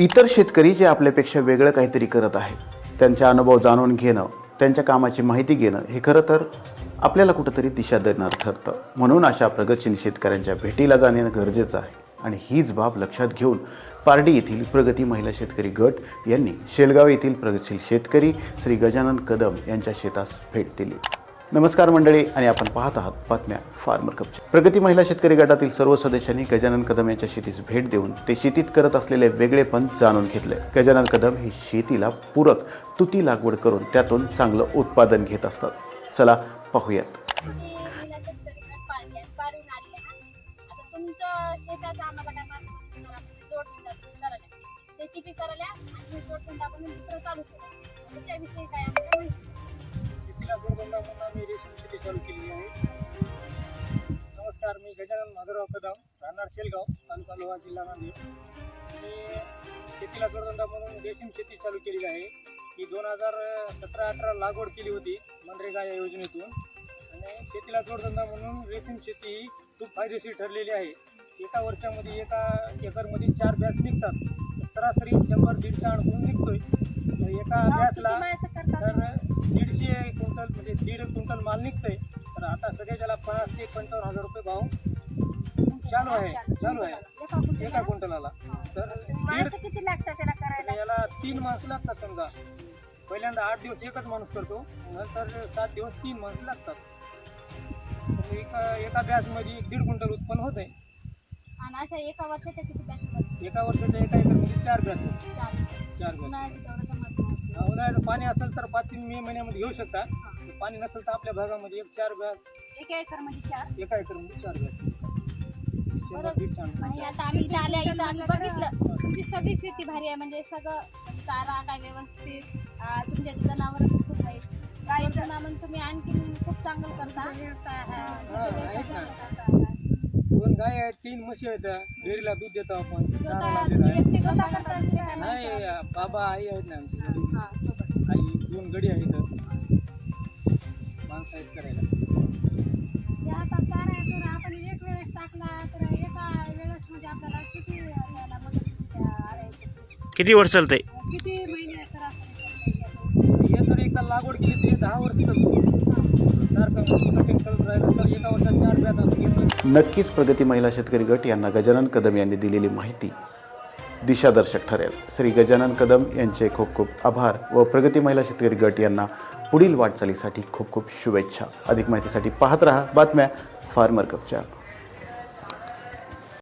इतर शेतकरी जे आपल्यापेक्षा वेगळं काहीतरी करत आहेत त्यांचा अनुभव जाणून घेणं त्यांच्या कामाची माहिती घेणं हे खरं तर आपल्याला कुठंतरी दिशा देणार ठरतं. म्हणून अशा प्रगतशील शेतकऱ्यांच्या भेटीला जाणे गरजेचं आहे. आणि हीच बाब लक्षात घेऊन पारडी येथील प्रगती महिला शेतकरी गट यांनी शेलगाव येथील प्रगतशील शेतकरी श्री गजानन कदम यांच्या शेतास भेट दिली. नमस्कार मंडळी आणि आपण पाहत आहात बातम्या फार्मर कपच्या प्रगती महिला शेतकरी गटातील सर्व सदस्यांनी गजानन कदम यांच्या शेतीस भेट देऊन ते शेतीत करत असलेले वेगळेपण जाणून घेतले. गजानन कदम हे शेतीला पूरक तुती लागवड करून त्यातून चांगलं उत्पादन घेत असतात. चला पाहूयात. शेती म्हणून आम्ही रेशीम शेती चालू केलेली आहे. नमस्कार मी गजानन माधवराव कदम राहणार शेलगाव तालुका लोहा जिल्हा नांदेड मी शेतीला जोडधंदा म्हणून रेशीम शेती चालू केलेली आहे. ही दोन हजार सतरा अठरा लागवड केली होती मनरेगा या योजनेतून. आणि शेतीला जोडधंदा म्हणून रेशीम शेती ही खूप फायदेशीर ठरलेली आहे. एका वर्षामध्ये एका एकरमध्ये चार बॅच निघतात. सरासरी शंभर दीडशे अडकून निघतोय. एका बॅचला तर दीडशे दीड क्विंटल माल निघतोय. तर आता सध्या त्याला पन्नास ते पंचावन्न हजार रुपये भाव चालू आहे चालू आहे. एका क्विंटलाला. तर दीड माणसं किती लागतात त्याला करायला? तर याला तीन माणसं लागतात समजा. पहिल्यांदा आठ दिवस एकच माणूस करतो नंतर सात दिवस तीन माणसं लागतात. एका एका बॅचमध्ये दीड क्विंटल उत्पन्न होत आहे आणि अशा एका वर्षाच्या किती बॅच एका वर्षाच्या एका एकरमध्ये चार बॅच चार. चार बॅच उन्हाळ्याचं पाणी असेल तर पाच तीन मे महिन्यामध्ये घेऊ शकता पाणी नसेल तर आपल्या भागामध्ये एक चार बॅच एका एकरमध्ये चार? एका एकरमध्ये चार शंभर दीडशे आणि अंडे. आता आम्ही इथं आल्या इथं आम्ही बघितलं. तुमची सगळी शेती भारी आहे म्हणजे सगळं चारा काय व्यवस्थित अं, तुमच्या जनावर खूप आहेत. गायीचं नामन तुम्ही आणखी खूप चांगलं करता. हा, आहेत ना. गाय आहेत तीन म्हशी आहेत. डेअरीला दूध देतो आपण. आहे नाही? बाबा आई आहेत ना आमची. हा. आई दोन गडी आहेत. माणसं आहेत करायला. आपण एक वेळेस टाकला तर एका वेळेस म्हणजे आपल्याला किती याला मदत होते, आळ्याची? किती वर्ष चालतंय? किती महिने सरासरी चालते हे तर एकदा लागवड केली दहा वर्ष चालतो नक्कीच प्रगती महिला शेतकरी गट यांना गजानन कदम यांनी दिलेली माहिती दिशादर्शक ठरेल. श्री गजानन कदम यांचे खूप खूप आभार व प्रगती महिला शेतकरी गट यांना पुढील वाटचालीसाठी खूप खूप शुभेच्छा. अधिक माहितीसाठी पाहत रहा बातम्या फार्मर कपच्या